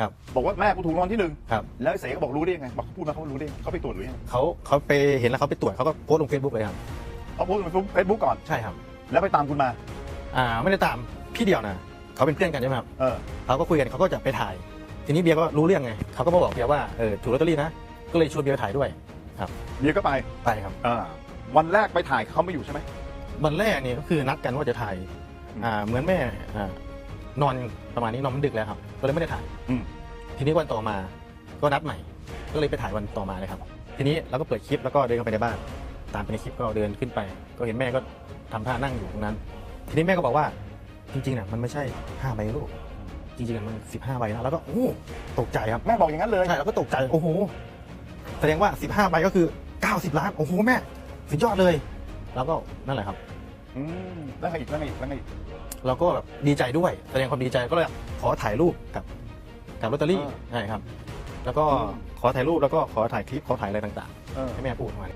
ครับ บอกว่าแม่กูถูกรางวัลที่หนึ่งครับ แล้วไอ้เสก็บอกรู้ได้ยังไงบอกพูดมาเขารู้ได้ยังไงเขาไปตรวจหรือยังเขาเขาไปเห็นแล้วเขาไปตรวจเขาก็โพสต์ลงเฟซบุ๊กเลยครับเขาโพสต์ในเฟซบุ๊กก่อนใช่ครับ แล้วไปตามคุณมาอ่าไม่ได้ตามพี่เดียวนะเขาเป็นเพื่อนกันใช่ไหมครับเออเขาก็คุยกันเขาก็จะไปถ่าย ทีนี้เบียร์ก็รู้เรื่องไงเขาก็มาบอกเบียร์ว่าเออถูกลอตเตอรี่นะก็เลยชวนเบียร์ไปถ่ายด้วยเมียก็ไปไปครับอ่าวันแรกไปถ่ายเขาไม่อยู่ใช่ไหมวันแรกนี่ก็คือนัดกันว่าจะถ่ายอืมอ่าเหมือนแม่อ่า นอนประมาณนี้นอนมันดึกแล้วครับ ก็เลยไม่ได้ถ่าย อืมทีนี้วันต่อมาก็นัดใหม่ ก็เลยไปถ่ายวันต่อมาเลยครับ ทีนี้เราก็เปิดคลิปแล้วก็เดินเข้าไปในบ้าน ตามไปในคลิปก็เดินขึ้นไป ก็เห็นแม่ก็ทำท่านั่งอยู่ตรงนั้น ทีนี้แม่ก็บอกว่าจริงๆน่ะมันไม่ใช่ห้าใบลูกจริงๆน่ะมันสิบห้าใบนะแล้วก็โอ้ตกใจครับ แม่บอกอย่างนั้นเลย ใช่เราก็ตกใจโอ้โห แสดงว่าสิบห้าใบก็คือเก้าสิบล้าน โอ้โห แม่ สุดยอดเลย แล้วก็นั่นแหละครับ อืมแล้วไงอีกแล้วไงอีกแล้วไงอีก เราก็แบบดีใจด้วยแสดงความดีใจก็เลยขอถ่ายรูปกับกับลอตเตอรี่อ่า ใช่ครับ แล้วก็อืมขอถ่ายรูปแล้วก็ขอถ่ายคลิปขอถ่ายอะไรต่างเออ ๆให้แม่พูดมา